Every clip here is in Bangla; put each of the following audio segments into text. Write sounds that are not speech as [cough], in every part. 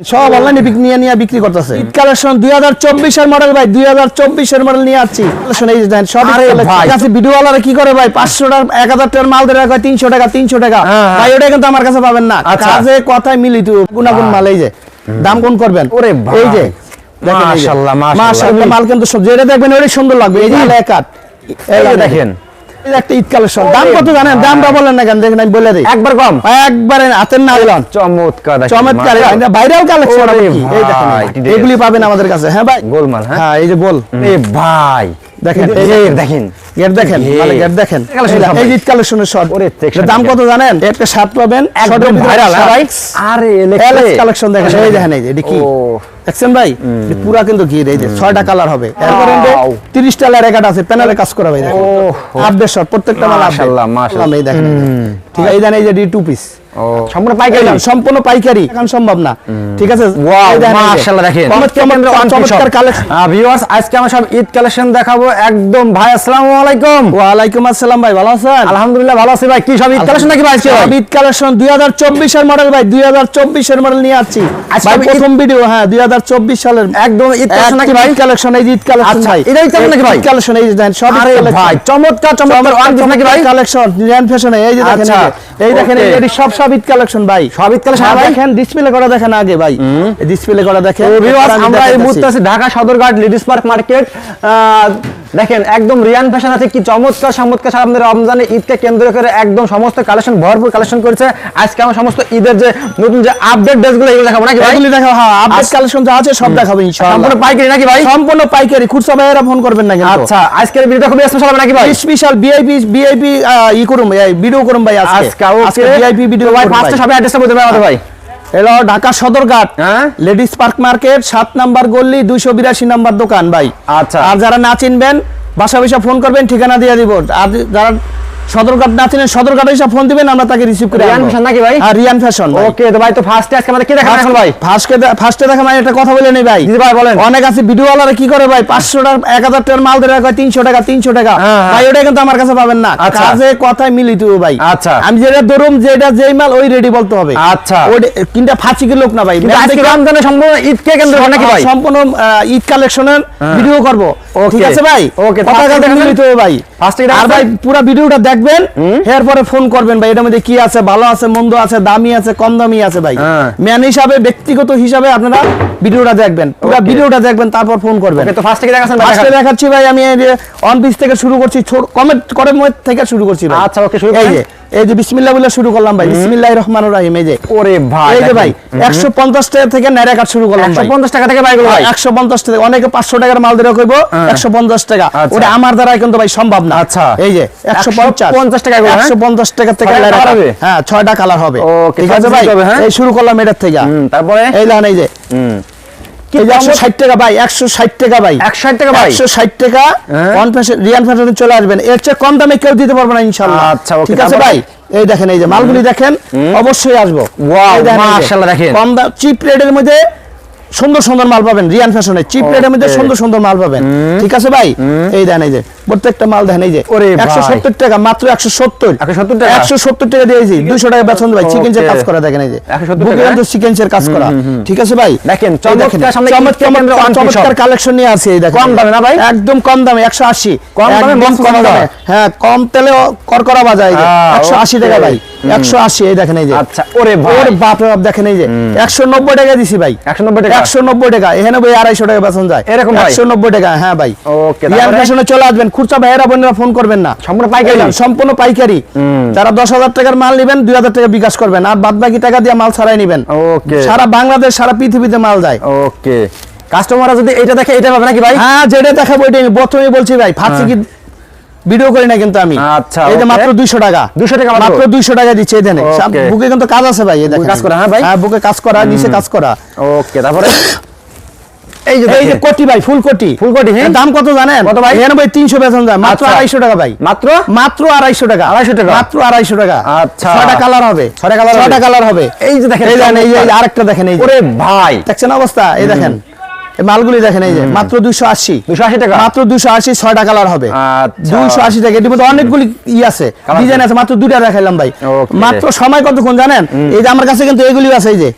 সব অনলাইনে নিয়ে নিয়ে বিক্রি করতেছে। ঈদ কালেকশন দুই হাজার চব্বিশের মডেল ভাই দুই হাজার চব্বিশের মডেল নিয়ে আসছি। কালেকশন এই দেখেন সব কাছে ভিডিওওয়ালারা কি করে ভাই? পাঁচশো টাকা এক হাজার টাকার মাল তিনশো টাকা তিনশো টাকা। হ্যাঁ, হ্যাঁ। ভাই ওটা কিন্তু আমার কাছে পাবেন না। আচ্ছা। কাজে কথায় মিলিত গুণাগুণ মাল এই যে। দাম কোন করবেন? ওরে। এই যে। মাল কিন্তু সব- যেটা দেখবেন ওটাই সুন্দর লাগবে। এই যে দেখেন। একটা ঈদ কালেকশন দাম কত জানেন? দামটা বলেন না কেন দেখেন আমি বলে দিই। একবার কম। একবারে হাতের না দিলাম চমৎকার চমৎকার। ভাইরাল কালেকশন এই দেখেন। এগুলি পাবেন আমাদের কাছে। হ্যাঁ ভাই? গোলমাল হ্যাঁ? হ্যাঁ এই যে বল এ ভাই দেখেন, দেখেন। গেট দেখেন মানে গেট দেখেন। এই ঈদ কালেকশনের শর্ট দাম কত জানেন? একটা শার্ট পাবেন একদম ভাইরাল আরে এলএক্স কালেকশন দেখেন। এই দেখেন এই যে কি। দেখছেন ভাই? পুরা কিন্তু ঘির এই যে ছয়টা কালার হবে। এরপরে Wow. 30 আছে প্যানেলে কাজ করা ভাই দেখেন। আপডেট শর্ট প্রত্যেকটা মাল আপডেট মাশাআল্লাহ, মাশাআল্লাহ। এই দেখেন ঠিক আছে এই দেখেন এই যে ডি টু পিস সম্পূর্ণ পাইকারি পাইকারি সম্পূর্ণ পাইকারি। এখন সম্ভব না। ঠিক আছে? ওয়াও এই দেখেন এই যে। মাশাআল্লাহ দেখেন। চমৎকার চমৎকার কালেকশন ভিউয়ার্স আজকে আমরা সব ঈদ কালেকশন দেখাবো একদম। ভাই আসসালামু আলাইকুম। ওয়ালাইকুম আসসালাম ভাই ভালো আছেন? আলহামদুলিল্লাহ ভালো আছি ভাই। কি সব ঈদ কালেকশন নাকি ভাই সব ঈদ কালেকশন 2024 এর মডেল ভাই 2024 এর মডেল নিয়ে আসছি। ভাই প্রথম ভিডিও হ্যাঁ 2024 সালের। একদম ঈদ কালেকশন নাকি ভাই? কালেকশন এই ঈদ কালেকশন আচ্ছা, নাকি ভাই? কালেকশন এই দেখেন সব আরে ভাই চমৎকার চমৎকার ওয়ান নাকি ভাই? কালেকশন রিয়ান ফ্যাশনে এই যে দেখেন আচ্ছা, এই দেখেন এই সব সব ঈদ কালেকশন ভাই। সবিত কালেকশন? হ্যাঁ, ভাই? দেখেন ডিসপ্লে করা দেখেন আগে ভাই। ডিসপ্লে করা দেখেন। আমরা এই মুহূর্তে আছি Dhaka Sadarghat ladies park market দেখেন একদম রিয়ান ফ্যাশন আছে কি চমৎকার চমৎকার। সামনে রমজানে ঈদকে কেন্দ্র করে একদম সমস্ত কালেকশন ভরপুর কালেকশন করেছে। আজকে আমরা সমস্ত ঈদের যে নতুন যে আপডেট ড্রেসগুলো এগুলো দেখাবো নাকি ভাই? এগুলি দেখো হ্যাঁ আপডেট কালেকশন যা আছে সব দেখাবো ইনশাআল্লাহ। সম্পূর্ণ পাইকারি নাকি ভাই? সম্পূর্ণ পাইকারি খুচরা ভাইয়েরা ফোন করবেন না কিন্তু। আচ্ছা আজকের ভিডিওটা খুবই স্পেশাল হবে নাকি ভাই? স্পেশাল ভিআইপি ভিআইপি ই করুম ভিডিও করুম ভাই আজকে। আজকে ভিআইপি ভিডিও ভাই ফার্স্টে সবাই অ্যাড্রেসটা বলতে পারবে আমাদের ভাই? হ্যালো ঢাকা সদরঘাট হ্যাঁ? লেডিস পার্ক মার্কেট সাত নাম্বার গল্লি দুইশো বিরাশি নাম্বার দোকান ভাই আচ্ছা। আর যারা না চিনবেন বাসা বাসা ফোন করবেন ঠিকানা দিয়ে দিব আর যারা সদরঘাট না চিনেন সদরঘাটে এসে ফোন দিবেন আমরা তাকে রিসিভ করে রিয়ান ফ্যাশন নাকি ভাই? হ্যাঁ রিয়ান ফ্যাশন ওকে তো ভাই তো ফার্স্টে আজকে আমাদের কি দেখাবেন এখন ভাই? ফার্স্টে ফার্স্টে দেখা মানে একটা কথা বলে নেই ভাই। জি ভাই বলেন। অনেক আছে ভিডিওওয়ালারা কি করে ভাই? পাঁচশো টাকা এক হাজার টাকার মাল দেওয়া হয় তিনশো টাকা তিনশো টাকা। হ্যাঁ, হ্যাঁ। ভাই ওটা কিন্তু আমার কাছে পাবেন না। আচ্ছা। কাজে কথায় মিলিত ভাই। আচ্ছা। আমি যেটা ধরুম যেটা যেই মাল ওই রেডি বলতে হবে। আচ্ছা। ওটা কিন্তু ফাঁসি লোক না ভাই। আজকে রমজানে সম্পূর্ণ ঈদকে কেন্দ্র করে নাকি ভাই? সম্পূর্ণ ঈদ কালেকশনের ভিডিও করব. ঠিক আছে ভাই? Okay, কথা মিলিত ভাই। আর? ভাই পুরো ভিডিওটা দেখবেন এরপরে ফোন করবেন ভাই এটার মধ্যে কি আছে ভালো আছে মন্দ আছে দামি আছে কম দামি আছে ভাই। হ্যাঁ। ম্যান হিসাবে ব্যক্তিগত হিসাবে আপনারা ভিডিওটা দেখবেন পুরো ভিডিওটা দেখবেন তারপর ফোন করবেন। তো ফার্স্টে কি দেখাচ্ছেন ফার্স্টে দেখাচ্ছি ভাই আমি অন পিস থেকে শুরু করছি কমেন্ট করে থেকে শুরু করছি আচ্ছা, okay, শুরু এই যে এই যে বিসমিল্লাহ বলে শুরু করলাম ভাই বিসমিল্লাহির রহমানির রহিম এই যে। ওরে ভাই এই যে ভাই একশো পঞ্চাশ টাকা থেকে নাইরা কাট শুরু করলাম 150 টাকা থেকে ভাই। ভাই টাকা অনেকে পাঁচশো টাকার মাল দিয়ে কইব হ্যাঁ। টাকা। আচ্ছা। ওটা আমার দ্বারা কিন্তু ভাই সম্ভব না আচ্ছা। এই যে 150 টাকা এগুলো? টাকা থেকে ছয়টা নাইরা colour কাট। হবে? হ্যাঁ ছয়টা কালার হবে। ঠিক আছে ভাই? দিতে হবে? এই শুরু করলাম এটার থেকে। তারপরে? এই লান এই যে। হুম। এই যে একশো ষাট টাকা ভাই টাকা ভাই। টাকা ভাই? টাকা? ওয়ান ফ্যাশন রিয়ান ফ্যাশনে চলে আসবেন। এর চেয়ে কম দামে কেউ দিতে পারবে না ইনশাল্লাহ আচ্ছা, ঠিক আছে ভাই? এই দেখেন এই যে মালগুলি দেখেন অবশ্যই আসব। দেখেন। কম দাম চিপ রেটের মধ্যে সুন্দর সুন্দর মাল পাবেন রিয়ান ফ্যাশনে চিপ রেটের মধ্যে সুন্দর সুন্দর মাল পাবেন। ঠিক আছে ভাই? এই দেন এই যে প্রত্যেকটা মাল দেখেন এই যে ওরে ভাই। একশো সত্তর টাকা মাত্র একশো সত্তর। 170 টাকা? একশো সত্তর টাকা দিয়েছি দুইশো টাকা বেতন ভাই চিকেন্সের Okay. কাজ করা দেখেন এই যে। 170 বুকে টাকা? কিন্তু চিকেন্সের কাজ করা। ঠিক আছে ভাই? দেখেন, চমৎকার সামনে চমৎকার চমৎকার কালেকশন নিয়ে আসি এই দেখেন। কম দামে না ভাই? একদম কম দামে একশো আশি। কম দামে কম দামে। হ্যাঁ কম তেলে করকরা বাজায় আহ, একশো আশি টাকা ভাই। একশো আশি এই দেখেন এই যে। আচ্ছা, ওরে ভাই। বাপ বাপ দেখেন এই যে। একশো নব্বই টাকা দিছি ভাই। 190 টাকা? একশো নব্বই টাকা। এখানে ভাই আড়াইশো টাকা বেতন যায়। এরকম একশো নব্বই টাকা হ্যাঁ ভাই। Okay, রিয়ান চলে আসবেন। খুচরা ভাইয়েরা বোনেরা ফোন করবেন না। সম্পূর্ণ পাইকারি? সম্পূর্ণ পাইকারি। যারা দশ হাজার টাকার মাল নেবেন দুই হাজার টাকা বিকাশ করবেন। আর বাদ বাকি টাকা দিয়ে মাল ছাড়াই নেবেন। Okay. সারা বাংলাদেশ সারা পৃথিবীতে মাল যায়। ওকে। কাস্টমাররা যদি এটা দেখে এটা পাবে নাকি ভাই? হ্যাঁ যেটা দেখাবো আমি। প্রথমেই বলছি ভাই ফার্স্টে কি ভিডিও করি না কিন্তু আমি। আচ্ছা, এই যে মাত্র দুইশো টাকা। 200 টাকা মাত্র? মাত্র দুইশো টাকা দিচ্ছে এই দেন বুকে কিন্তু কাজ আছে ভাই এই দেখেন কাজ করা, হ্যাঁ ভাই? হ্যাঁ বুকে কাজ করা নিচে কাজ করা। ওকে তারপরে? এই যে এই যে কোটি ভাই ফুল কোটি। ফুল কোটি, হ্যাঁ? দাম কত জানেন? কত ভাই? এখানে ভাই তিনশো বেতন যায় মাত্র আচ্ছা। আড়াইশো টাকা ভাই। মাত্র? মাত্র আড়াইশো টাকা। 250 টাকা? মাত্র আড়াইশো টাকা। আচ্ছা। ছয়টা কালার হবে। ছয়টা কালার? ছয়টা কালার হবে। এই যে দেখেন, এই দেখেন এই যে। আরেকটা দেখেন এই। ওরে ভাই। দেখছেন অবস্থা? এই দেখেন। মালগুলি দেখেন এই যে মাত্র দুইশো আশি। 280 টাকা? মাত্র দুশো আশি ছয়টা কালার হবে। আচ্ছা। দুইশো আশি টাকা এটির মধ্যে অনেকগুলি ই আছে। ডিজাইন আছে। মাত্র দুইটা দেখাইলাম ভাই। মাত্র সময় কতক্ষণ জানেন? এই যে আমার কাছে কিন্তু এগুলি আছে এই যে।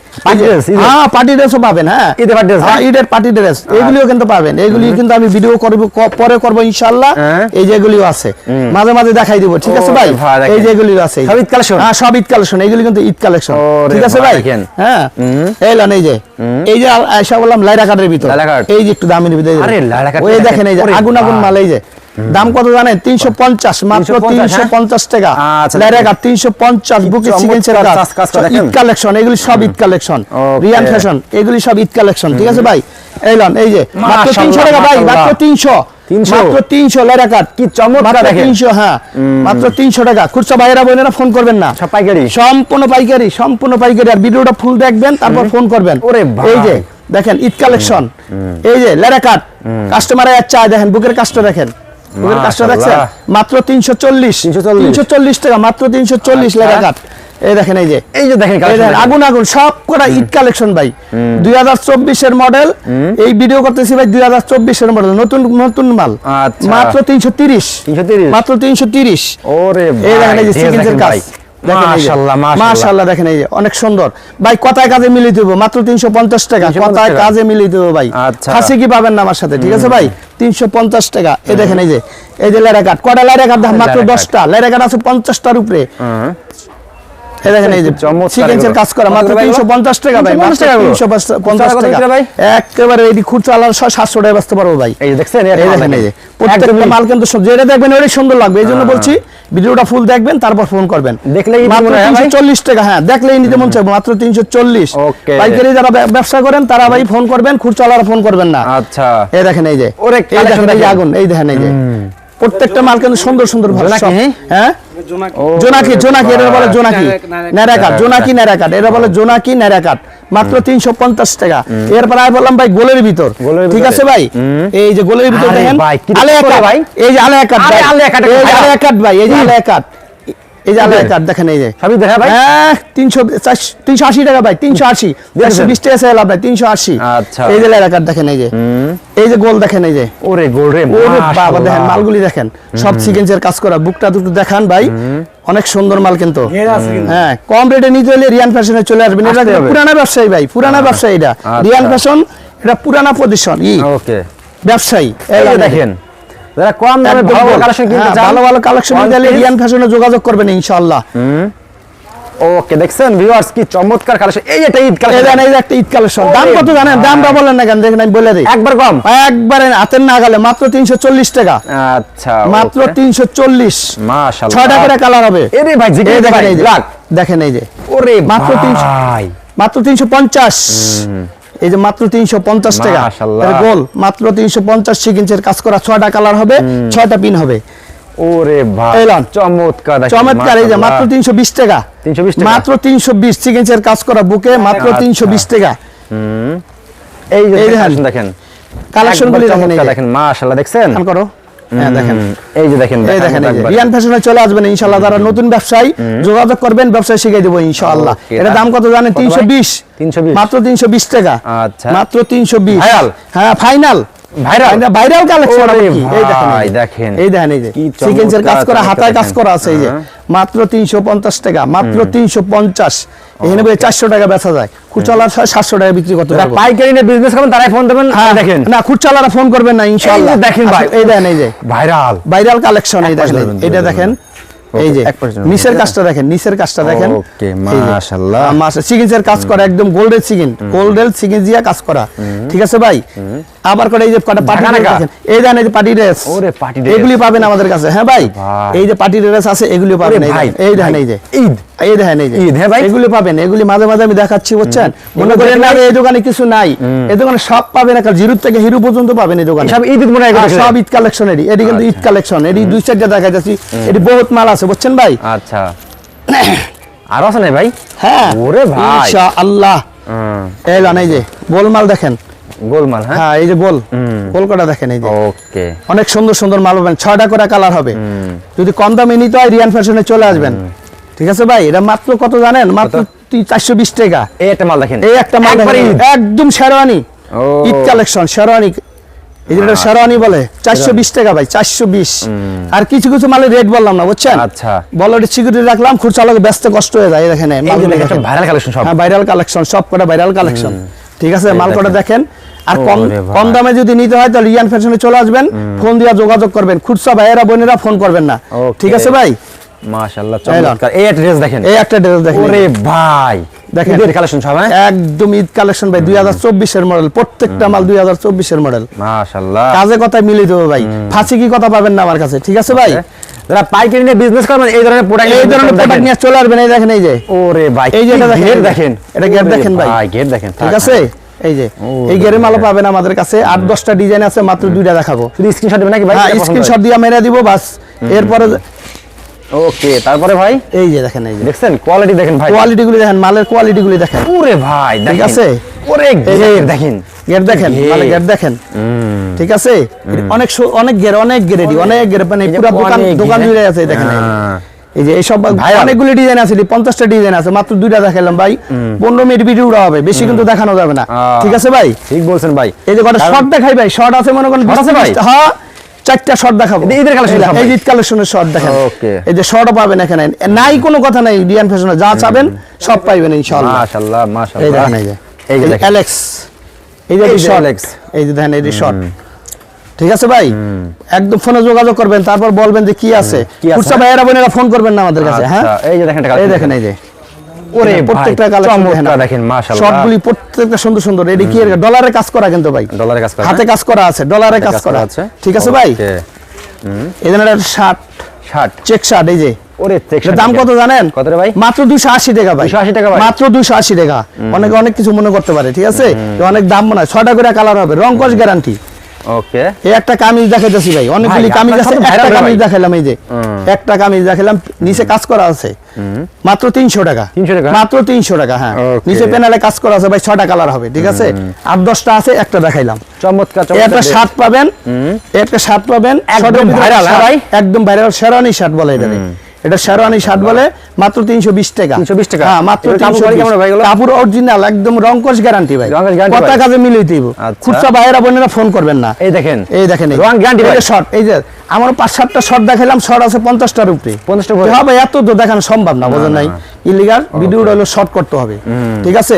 হ্যাঁ পার্টি ড্রেসও পাবেন হ্যাঁ। ঈদের party dress, হ্যাঁ? ঈদের পার্টি ড্রেস এগুলিও কিন্তু পাবেন এগুলি কিন্তু আমি ভিডিও করব পরে করব ইনশাআল্লাহ। হ্যাঁ। এই যে এগুলিও আছে। মাঝে মাঝে দেখাই দিব ঠিক আছে ভাই? এই যে এগুলিও আছে। সব ঈদ collection? হ্যাঁ সব ঈদ কালেকশন এগুলি কিন্তু ঈদ কালেকশন ঠিক আছে ভাই, হ্যাঁ। এই লান এই যে। এই যে আয়সা বললাম লাইরা কাটের ভিতর এই যে একটু দামের ভিতর। আরে, লাইরা কাট ওই দেখেন। এই যে আগুন আগুন। মাল এই যে। দাম কত জানেন? তিনশো পঞ্চাশ মাত্র তিনশো হ্যাঁ? পঞ্চাশ টাকা। আচ্ছা, লাইরা দেখেন। তিনশো পঞ্চাশ বুকে করা সব ঈদ কালেকশন এগুলি সব ঈদ কালেকশন রিয়ান ফ্যাশন এগুলি সব ঈদ কালেকশন ঠিক আছে ভাই? এই লন এই যে মাত্র তিনশো টাকা ভাই মাত্র তিনশো। 300 মাত্র তিনশো লাইরা কি চমৎকার দেখেন। তিনশো হ্যাঁ। মাত্র তিনশো টাকা। খুচরা ভাইয়েরা বোনেরা ফোন করবেন না। সব পাইকারি? সম্পূর্ণ পাইকারি সম্পূর্ণ পাইকারি। আর ভিডিওটা ফুল দেখবেন তারপর ফোন করবেন। ওরে এই যে দেখেন ঈদ কালেকশন এই যে কাস্টমার চায় দেখেন বুকের কাজটা দেখেন। বুকের কাজটা দেখছেন? মাত্র তিনশো চল্লিশ। 340 তিনশো চল্লিশ টাকা মাত্র তিনশো চল্লিশ আচ্ছা। লেরা কাট এই দেখেন এই যে। এই যে দেখেন। আগুন আগুন সব কটা ইট কালেকশন ভাই। দুই হাজার চব্বিশের মডেল এই ভিডিও করতেছি ভাই দুই হাজার চব্বিশের মডেল নতুন নতুন মাল। আচ্ছা। মাত্র তিনশো তিরিশ। 330 মাত্র তিনশো তিরিশ। এই দেখেন এই যে ভাই, কাজ। দেখেন এই অনেক সুন্দর। ভাই কথায় কাজে মিলিয়ে দেবো মাত্র তিনশো পঞ্চাশ টাকা। 350 কথায় কাজে মিলিয়ে দেবো ভাই। আচ্ছা। খাসি কি পাবেন না আমার সাথে ঠিক আছে ভাই? তিনশো পঞ্চাশ টাকা। এই দেখেন এই যে এই যে লেরা কাঠ। কটা লেরা কাঠ? মাত্র দশটা। লেরা কাঠ আছে পঞ্চাশটার উপরে। এই দেখেন এই যে সিকেন্সের কাজ করা মাত্র ভাই এগুলো? তিনশো পঞ্চাশ টাকা ভাই 350 টাকা এগুলো? তিনশো পঞ্চাশ কত টাকা। ভাই? একেবারে এটি খুচরা আলাদা সাতশো টাকা বেচতে পারব ভাই। এই দেখছেন এই দেখেন এই যে প্রত্যেকটা মাল কিন্তু যেটা দেখবেন ওটাই সুন্দর লাগবে এই জন্য বলছি ভিডিওটা ফুল দেখবেন তারপর ফোন করবেন। দেখলেই মাত্র হয়, টাকা হ্যাঁ দেখলেই নিতে মন চাইব মাত্র. পাইকারি যারা ব্যবসা করেন তারা ভাই ফোন করবেন খুচরা ফোন করবেন না। আচ্ছা। এই দেখেন এই যে ওরে। আগুন এই দেখেন এই যে। প্রত্যেকটা মাল কিন্তু সুন্দর সুন্দর ভালো হ্যাঁ? হ্যাঁ? জোনাকি। জোনাকি এটা বলে জোনাকি। ন্যারাকাট জোনাকি ন্যাড়াকাট এটা বলে জোনাকি ন্যাড়াকাট মাত্র তিনশো পঞ্চাশ টাকা। এরপর আমি বললাম ভাই গোলের ভিতর। ঠিক আছে ভাই? এই যে গোলের ভিতর দেখেন আলে ভাই? এই যে আলে একাট ভাই। আলে একাট ভাই। এই যে আলে কাট এই যে আলেয়া কাট দেখেন এই যে। সবই দেখা ভাই? হ্যাঁ তিনশো তিনশো আশি টাকা ভাই তিনশো আশি। একশো বিশ টাকা সেল আপনার তিনশো আশি। আচ্ছা। এই যে লেরা কাট দেখেন এই যে। এই যে গোল দেখেন এই যে। ওরে গোল রে ওরে বাবা দেখেন মালগুলি দেখেন। সব সিকেন্সের কাজ করা। বুকটা দুটো দেখান ভাই। অনেক সুন্দর মাল কিন্তু। হ্যাঁ কম রেটে নিতে হলে রিয়ান ফ্যাশনে চলে আসবেন। এটা পুরানা ব্যবসায়ী ভাই পুরানা ব্যবসায়ী এটা। আচ্ছা। রিয়ান ফ্যাশন এটা পুরানা পজিশন ই। ওকে। ব্যবসায়ী। এই দেখেন। যারা কম দামে ভালো কালেকশন কিনতে হ্যাঁ, চান? ভালো ভালো কালেকশন নিতে রিয়ান ফ্যাশনে যোগাযোগ করবেন ইনশাআল্লাহ। ওকে দেখছেন ভিউয়ার্স কি চমৎকার কালেকশন এই এটা ঈদ কালেকশন এই একটা ঈদ কালেকশন দাম কত জানেন? দামটা বলেন না কেন দেখেন আমি বলে দিই। একবার কম? একবারে হাতের নাগালে মাত্র তিনশো চল্লিশ টাকা। আচ্ছা মাত্র তিনশো চল্লিশ। মাশাআল্লাহ। ছয়টা করে কালার হবে। এরে ভাই এই দেখেন এই যে। দেখেন এই যে। ওরে মাত্র তিনশো। ভাই। মাত্র তিনশো পঞ্চাশ। এই যে মাত্র তিনশো পঞ্চাশ টাকা। গোল মাত্র তিনশো পঞ্চাশ কাজ করা ছয়টা কালার হবে ছয়টা পিন হবে। ওরে ভাই চমৎকার চমৎকার এই যে মাত্র তিনশো বিশ টাকা। 320 টাকা। মাত্র তিনশো বিশ সিকিঞ্চের কাজ করা বুকে মাত্র আচ্ছা। তিনশো বিশ টাকা। এই দেখেন। কালেকশন দেখেন। কালেকশন গুলি দেখেন মাশাআল্লাহ দেখছেন? করো। হ্যাঁ দেখেন। এই যে দেখেন এই দেখেন। রিয়ান ফ্যাশনে চলে আসবেন ইনশাআল্লাহ। যারা নতুন ব্যবসায়ী যোগাযোগ করবেন ব্যবসায় শিখিয়ে দেবো ইনশাআল্লাহ। এটা দাম কত জানেন? কত ভাই? তিনশো বিশ। 320 মাত্র তিনশো বিশ টাকা। আচ্ছা। মাত্র তিনশো বিশ। Viral? হ্যাঁ ফাইনাল ভাইরাল কালেকশন এই দেখেন এই দেখেন। এই যে। কি কাজ করা হাতায় কাজ করা আছে এই যে। হ্যাঁ। মাত্র টাকা মাত্র তিনশো পঞ্চাশ। এখানে বলে চারশো টাকা বেচা যায়। খুচলার টাকা বিক্রি করতে পাইকারি বিজনেস তারাই ফোন দেবেন হ্যাঁ। দেখেন। না খুচলারা ফোন করবেন না ইনশাআল্লাহ। দেখেন ভাই। এই দেখেন এই যে। ভাইরাল ভাইরাল কালেকশন এই দেখেন এটা দেখেন। এই যে নিচের কাজটা দেখেন নিচের কাজটা দেখেন। মাশাআল্লাহ। মাশা- কাজ করা একদম গোল্ডের সিগিন গোল্ডের সিগিন দিয়া কাজ করা। ঠিক আছে ভাই? আবার করে এই যে কটা পার্টি। দেখেন এই যে পার্টি ড্রেস ওরে, party dress। এগুলি পাবেন আমাদের কাছে। হ্যাঁ ভাই। এই যে পার্টি ড্রেস আছে এগুলি পাবেন এই ভাই, দেখেন, এই দেখেন এই যে। ঈদ। এই দেখেন এই যে। ঈদ, ভাই? এগুলি পাবেন এগুলি মাঝে মাঝে আমি দেখাচ্ছি বুঝছেন? মনে করেন না এই দোকানে কিছু নাই। এই দোকানে সব পাবেন একটা জিরো থেকে হিরো পর্যন্ত পাবেন এই দোকানে। সব ঈদ মনে হয় সব ঈদ কালেকশন এটি এটি কিন্তু ঈদ কালেকশন এটি দুই চারটা দেখা যাচ্ছে এটি বহুত মাল আছে বুঝছেন ভাই? আচ্ছা। [coughs] আর আছে নাই ভাই? হ্যাঁ। ওরে ভাই। আল্লাহ এই লন এই যে গোল মাল দেখেন। গোলমাল হ্যাঁ? হ্যাঁ এই যে গোল। কটা দেখেন এই যে। ওকে। অনেক সুন্দর সুন্দর মাল পাবেন। ছয়টা করে কালার হবে। যদি কম দামে নিতে হয় রিয়ান ফ্যাশনে চলে আসবেন। ঠিক আছে ভাই এটা মাত্র কত জানেন? মাত্র চারশো বিশ টাকা। এই একটা মাল দেখেন। এই একটা মাল। একদম শেরওয়ানি। ঈদ কালেকশন শেরওয়ানি। এই যে শেরওয়ানি বলে। চারশো বিশ টাকা ভাই চারশো বিশ। আর কিছু কিছু মালের রেট বললাম না বুঝছেন? আচ্ছা। বলো সিকিউরিটি রাখলাম খুচরা ব্যস্ত কষ্ট হয়ে যায়। হ্যাঁ ভাইরাল কালেকশন সব কটা ভাইরাল কালেকশন ঠিক আছে মাল কটা দেখেন। আর কম কম দামে যদি নিতে হয় তাহলে রিয়ান ফ্যাশনে চলে আসবেন। ফোন দিয়ে যোগাযোগ করবেন। খুচরা ভাইয়েরা বোনেরা ফোন করবেন না। ঠিক আছে ভাই? মাশাআল্লাহ। চমৎকার এই একটা ড্রেস দেখেন। এই একটা ড্রেস দেখেন। ওরে ভাই দেখেন। দেখেন কালেকশন সব হ্যাঁ? একদম ঈদ কালেকশন ভাই দুই হাজার চব্বিশের মডেল প্রত্যেকটা মাল দুই হাজার চব্বিশের মডেল মাশাআল্লাহ। কাজে কথায় মিলিয়ে দেবো ভাই। ফাঁসি কি কথা পাবেন না আমার কাছে ঠিক আছে ভাই? যারা পাইকারি নিয়ে বিজনেস করবেন এই ধরনের প্রোডাক্ট এই ধরনের প্রোডাক্ট নিয়ে চলে আসবেন এই দেখেন এই যে। ওরে ভাই এই যে এটা দেখেন, দেখেন। এটা গেট দেখেন ভাই। গেট দেখেন। ঠিক আছে? এই যে। এই গেরে মালও পাবেন আমাদের কাছে। আট দশটা ডিজাইন আছে মাত্র দুইটা দেখাবো। শুধু স্ক্রিনশট দিবেন নাকি ভাই? হ্যাঁ স্ক্রিনশট দিয়ে মেরে দিব বাস। এরপরে ওকে তারপরে ভাই? এই যে দেখেন এই যে। দেখছেন? কোয়ালিটি দেখেন ভাই। কোয়ালিটি গুলি দেখেন মালের কোয়ালিটি গুলি দেখেন। ওরে ভাই দেখেন। আছে? ওরে দেখেন। দেখেন। মালের দেখেন। ঠিক আছে? অনেক অনেক গের অনেক গেরেডি অনেক গের মানে পুরো দোকান দোকান জুড়ে আছে দেখেন এই যে। হ্যাঁ। এই যে এইসব। অনেকগুলি ডিজাইন আছে পঞ্চাশটা ডিজাইন আছে মাত্র দুইটা দেখালাম ভাই। পনেরো মিনিট ভিডিও উড়া হবে বেশি কিন্তু দেখানো যাবে না। ঠিক আছে ভাই? ঠিক বলছেন ভাই। এই যে কটা শর্ট দেখাই ভাই শর্ট আছে মনে করেন? হ্যাঁ। চারটা শর্ট দেখাবো। ঈদের collection এই? ঈদ কালেকশনের শর্ট দেখেন. এই যে শর্টও পাবেন এখানে। নাই কোনো কথা নাই ফ্যাশনে যা চাবেন সব পাইবেন ইনশাআল্লাহ। মাশাআল্লাহ মাশাআল্লাহ। এই যে। এই যে এই যে অ্যালেক্স এই যে শর্ট এই যে দেখেন এই যে শর্ট ঠিক আছে ভাই? একদম ফোনে যোগাযোগ করবেন তারপর বলবেন যে কি আছে। কি আছে? খুচরা ভাইয়েরা বোনেরা ফোন করবেন না আমাদের কাছে হ্যাঁ? আচ্ছা, এই যে দেখেন এই দেখেন এই যে। ওরে প্রত্যেকটা কালেকশন চমৎকার দেখেন, মাশাআল্লাহ। শর্টগুলি প্রত্যেকটা সুন্দর সুন্দর। এটি কি ডলারে কাজ করা কিন্তু ভাই? ডলারে কাজ করা, হাতে কাজ করা আছে ডলারে কাজ করা। আছে। ঠিক আছে ভাই? জন্য একটা শার্ট শার্ট চেক শার্ট এই যে। ওরে চেক দাম কত জানেন? কত রে ভাই? মাত্র টাকা ভাই। 280 টাকা ভাই? মাত্র দুশো আশি টাকা। অনেকে অনেক কিছু মনে করতে পারে ঠিক আছে? অনেক দাম মনে হয়। ছয়টা করে কালার হবে রং কস গ্যারান্টি ওকে এই একটা কামিজ দেখাইতেছি ভাই। অনেকগুলি কামিজ আছে একটা কামিজ দেখাইলাম এই যে। একটা কামিজ দেখাইলাম নিচে কাজ করা আছে। মাত্র তিনশো টাকা। 300 টাকা? মাত্র তিনশো টাকা হ্যাঁ। নিচে প্যানেলে কাজ করা আছে ভাই ছটা কালার হবে ঠিক আছে? আট দশটা আছে একটা দেখাইলাম। চমৎকার একটা শার্ট পাবেন একটা শার্ট পাবেন একদম viral, হ্যাঁ ভাই? একদম ভাইরাল শেরওয়ানি শার্ট বলে এটা এটা শেরওয়ানি শার্ট বলে মাত্র 320 টাকা। 320 টাকা? হ্যাঁ মাত্র কাপড় 320 কেমন ভাই এগুলো? কাপড় অরিজিনাল একদম রংকশ গ্যারান্টি ভাই। কথা কাজে মিলিয়ে দিব। আচ্ছা। খুচরা বাইরা বোনেরা ফোন করবেন না। এই দেখেন। এই দেখেন রং ভাই? শর্ট এই যে আমার পাঁচ সাতটা শর্ট দেখাইলাম শর্ট আছে পঞ্চাশটার উপরে। 50 টা উপরে? হবে এত তো দেখানো সম্ভব না বোঝেন নাই? ইলিগাল ভিডিওটা হলো শর্ট করতে হবে। ঠিক আছে.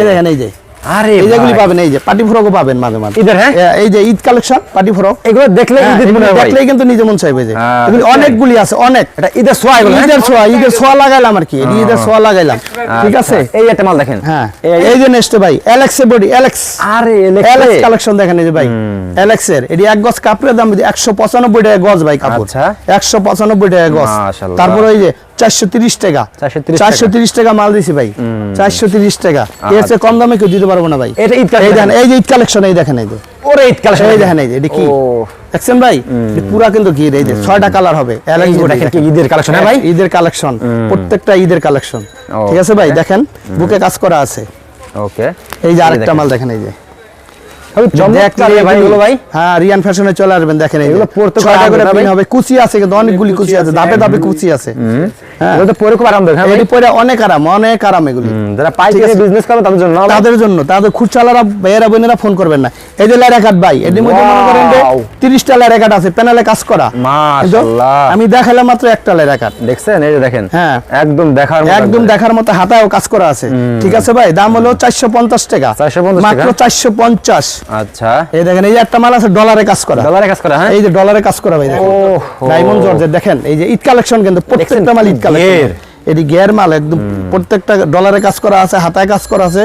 এই দেখেন এই যে। আরে এই যেগুলি পাবেন এই যে পার্টি ফ্রকও পাবেন মাঝে মাঝে। ঈদের, হ্যাঁ? এই যে ঈদ কালেকশন পার্টি ফ্রক এগুলো দেখলে হ্যাঁ, ঈদের মনে হয় দেখলেই কিন্তু নিজে মন চাইবে যে। হ্যাঁ, এগুলি অনেকগুলি আছে অনেক। এটা ঈদের সোয়া এগুলো হ্যাঁ? ঈদের ছোঁয়া ঈদের ছোঁয়া লাগাইলাম আর কি ঈদের ছোঁয়া লাগাইলাম। ঠিক আছে? আচ্ছা, এই একটা মাল দেখেন। হ্যাঁ। এই- এই যে নেক্সট ভাই অ্যালেক্স বডি অ্যালেক্স আরে অ্যালেক্স কালেকশন দেখেন এই যে ভাই। অ্যালেক্স এর। এটি এক গজ কাপড়ের দাম একশো পঁচানব্বই টাকা গজ ভাই কাপড়। আচ্ছা। একশো পঁচানব্বই টাকা গজ। মাশাআল্লাহ। তারপর ওই যে চারশো তিরিশ টাকা। চারশো তিরিশ টাকা। মাল দিছি ভাই। চারশো তিরিশ টাকা। এর চেয়ে কম দামে কেউ দিতে পারব না ভাই। এই দেখেন এই যে ঈদ কালেকশন এই দেখেন এই যে। ওরে ঈদ কালেকশন। এই দেখেন এই যে এটি কি? দেখছেন ভাই? পুরা কিন্তু ঘির এই যে ছয়টা কালার হবে। Alex এই যে body দেখেন কি দেখেন। ঈদের কালেকশন হ্যাঁ ভাই? ঈদের কালেকশন। প্রত্যেকটা ঈদের কালেকশন। ঠিক আছে ভাই? দেখেন বুকে কাজ করা আছে। ওকে। এই যে আরেকটা মাল দেখেন এই যে। হ্যাঁ রিয়ান ফ্যাশনে চলে আসবেন দেখেন এই যে। এগুলো পরতে খুব ছয়টা করে আরামদায়ক পিন ভাই। হবে। কুচি আছে কিন্তু অনেকগুলি কুচি আছে। ধাপে ধাপে কুচি আছে। হ্যাঁ। এগুলো তো পরে খুব আরামদায়ক হ্যাঁ এটি পরে অনেক আরাম অনেক আরাম এগুলি। যারা পাইকারি। বিজনেস করে তাদের জন্য তাদের জন্য তাদের খুচরালারা ভাইয়েরা বোনেরা ফোন করবেন না। এই যে লেরা কাট ভাই এটির মধ্যে মনে করেন যে Wow! তিরিশটা লেরা কাট আছে প্যানেলে কাজ করা। মাশাআল্লাহ। আমি দেখালাম মাত্র একটা লেরা কাট দেখছেন? এই যে দেখেন হ্যাঁ। একদম দেখার মতো একদম দেখার মতো হাতায়ও কাজ করা আছে। ঠিক আছে ভাই দাম হলো চারশো পঞ্চাশ টাকা। 450 মাত্র টাকা? চারশো পঞ্চাশ। আচ্ছা। এই দেখেন এই যে একটা মাল আছে ডলারে কাজ করা। ডলারে কাজ করা হ্যাঁ? এই যে ডলারে কাজ করা ভাই দেখেন। ডায়মন্ড জর্জের দেখেন এই যে ঈদ কালেকশন কিন্তু প্রত্যেকটা মাল ঈদ কালেকশন এটি গিয়ার মাল একদম প্রত্যেকটা ডলারে কাজ করা আছে হাতায় কাজ করা আছে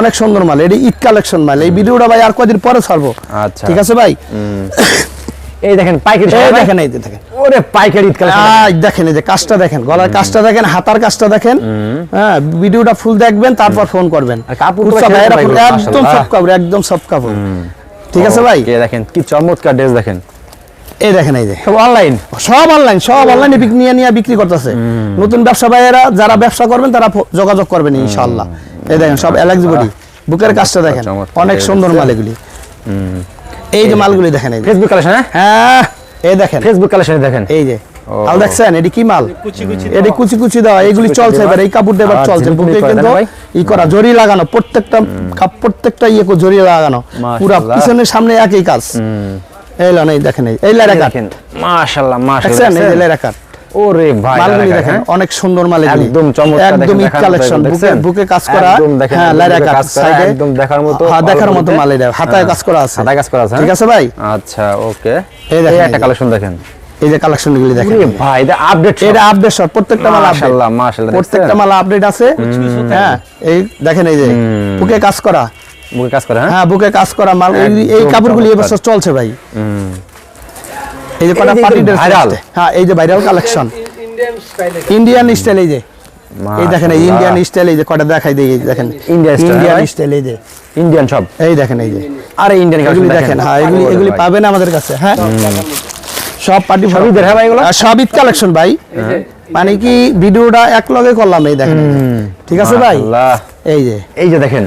অনেক সুন্দর মাল। এটি ঈদ কালেকশন মাল। এই ভিডিওটা ভাই আর কদিন পরে ছাড়বো? আচ্ছা। ঠিক আছে ভাই? [coughs] এই দেখেন পাইকারি এই দেখেন এই যে দেখেন। ওরে পাইকারি ঈদ কালেকশন। আজ দেখেন এই যে কাজটা দেখেন গলার কাজটা দেখেন হাতার কাজটা দেখেন। হ্যাঁ ভিডিওটা ফুল দেখবেন তারপর ফোন করবেন। একদম সব কাপড় একদম সব কাপড়। ঠিক আছে ভাই? দেখেন কি চমৎকার ড্রেস দেখেন। এই দেখেন এই যে। সব অনলাইন সব অনলাইন সব অনলাইনে নিয়ে নিয়ে বিক্রি করতেছে। নতুন ব্যবসা ভাইয়েরা যারা ব্যবসা করবেন তারা যোগাযোগ করবেন ইনশাআল্লাহ। এই দেখেন সব অ্যালেক্স বডি বুকের কাজটা দেখেন। অনেক সুন্দর মাল এগুলি এই যে মালগুলি দেখেন এই ফেসবুক কালেকশন হ্যাঁ? হ্যাঁ এই দেখেন। ফেসবুক কালেকশন দেখেন। এই যে। মাল দেখছেন? এটি কি মাল? এটি কুচি কুচি দেওয়া। এগুলি চলছে এবার এই কাপড় দেবার চলছে। বুকে কিন্তু ই করা জরি লাগানো প্রত্যেকটা প্রত্যেকটা ইয়ে জরি লাগানো। পুরা। পিছনের সামনে একই কাজ। এই লন এই দেখেন এই। এই লাইরা কাট দেখেন মাশাআল্লাহ এই মাশাআল্লাহ লাইরা কাট ওরে ভাই মালগুলি দেখেন হ্যাঁ? অনেক সুন্দর মাল একদম চমৎকার একদম কালেকশন বুকে দেখছেন? বুকে কাজ করা হ্যাঁ বুকে লাইরা কাট সাইডে। একদম দেখার মতো, হ্যাঁ দেখার মতো মাল এটা হাতায় কাজ করা আছে। হাতায় কাজ করা আছে, হ্যাঁ? ঠিক আছে ভাই? আচ্ছা ওকে। এই এই দেখেন, একটা কালেকশন দেখেন। এই যে কালেকশন গুলি দেখেন। ওরে ভাই এটা আপডেট এটা আপডেট সব প্রত্যেকটা মাল আপডেট মাশাআল্লাহ মাশাআল্লাহ প্রত্যেকটা মাল আপডেট আছে। হ্যাঁ এই দেখেন এই যে। বুকে কাজ করা। বুকে কাজ করে হ্যাঁ? হ্যাঁ বুকে কাজ করা মাল এই- কাপড়গুলি এবছর চলছে ভাই। হুম। এই যে কটা এই পার্টি ড্রেস viral। হ্যাঁ এই যে ভাইরাল কালেকশন ইন্ডিয়ান স্টাইল এই যে। এই দেখেন এই ইন্ডিয়ান স্টাইল এই যে কটা দেখাই দিই দেখেন। ইন্ডিয়ান? স্টাইল এই যে। ইন্ডিয়ান সব। এই দেখেন এই যে। আরে ইন্ডিয়ান এগুলি কালেকশন দেখেন হ্যাঁ এগুলি এগুলি পাবেন আমাদের কাছে হ্যাঁ? সব পার্টি সব ঈদের, হ্যাঁ ভাই এগুলো? সব ঈদ কালেকশন ভাই। মানে কি ভিডিওটা এক লগে করলাম এই দেখেন। ঠিক আছে ভাই? আল্লাহ এই যে। এই যে দেখেন।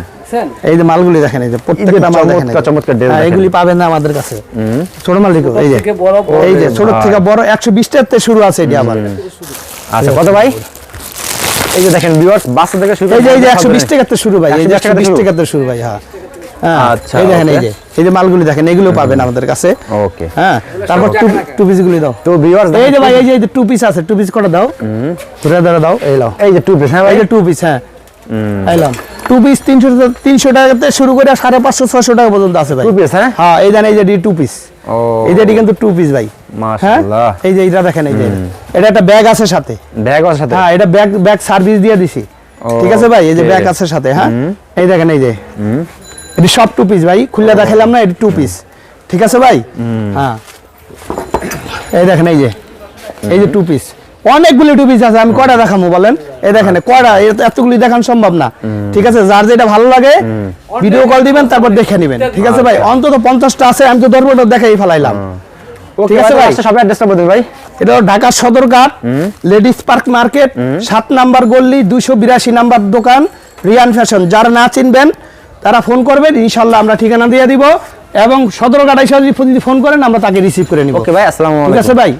এই যে মালগুলি দেখেন এই যে প্রত্যেকটা মাল দেখেন চমৎকার হ্যাঁ, এগুলি পাবেন না আমাদের কাছে ছোট মাল এই যে এই যে ছোট থেকে বড় একশো বিশ টাকাতে শুরু আছে এটি আবার আচ্ছা কত ভাই এই যে দেখেন ভিউয়ার্স বাচ্চা থেকে শুরু এই যে এই যে করে একশো বিশ টাকাতে শুরু ভাই এই যে 120 টাকাতে শুরু? ভাই হ্যাঁ হ্যাঁ আচ্ছা, এই দেখেন এই যে এই যে মালগুলি দেখেন এগুলো পাবেন আমাদের কাছে ওকে হ্যাঁ তারপর টু পিস গুলি দাও তো ভিউয়ার্স এই যে ভাই এই যে টু পিস আছে টু পিস করে দাও ধরে ধরে দাও এই লাও এই যে টু পিস হ্যাঁ এই যে টু পিস হ্যাঁ টু পিস তিনশো তিনশো টাকাতে শুরু করে সাড়ে পাঁচশো ছয়শো টাকা পর্যন্ত আছে ভাই। টু পিস হ্যাঁ? হ্যাঁ এই এই যে টু পিস এই যে কিন্তু টু পিস ভাই। হ্যাঁ? এই যে এটা দেখেন এই যে। এটা একটা ব্যাগ আছে সাথে। ব্যাগ আছে সাথে? হ্যাঁ এটা ব্যাগ ব্যাগ সার্ভিস দিয়ে দিছি। ঠিক আছে ভাই? এই যে ব্যাগ আছে সাথে হ্যাঁ? এই দেখেন এই যে। এটি সব টু পিস ভাই খুলে দেখালাম না এটি টু পিস ঠিক আছে ভাই? হ্যাঁ। এই দেখেন এই যে। এই যে টু পিস অনেকগুলি টু পিস আছে আমি কটা দেখাবো বলেন? এই দেখেন কয়টা? এতগুলি দেখানো সম্ভব না। ঠিক আছে যার যেটা ভালো লাগে ভিডিও কল দিবেন তারপর দেখে নেবেন। ঠিক আছে ভাই? অন্তত পঞ্চাশটা আছে আমি তো দরবারটা দেখাই ফেলাইলাম। ঠিক আছে ভাই? ভাই? সব অ্যাড্রেসটা বলুন ভাই। এটা Dhaka Sadarghat ladies park market সাত নাম্বার গল্লি দুইশো বিরাশি নাম্বার দোকান রিয়ান ফ্যাশন। যারা না চিনবেন তারা ফোন করবেন ইনশাল্লাহ আমরা ঠিকানা দিয়ে দিব। এবং সদরঘাট এসে যদি ফোন করেন আমরা তাকে রিসিভ করে নিব। ওকে ভাই আসসালামু ঠিক আছে ভাই?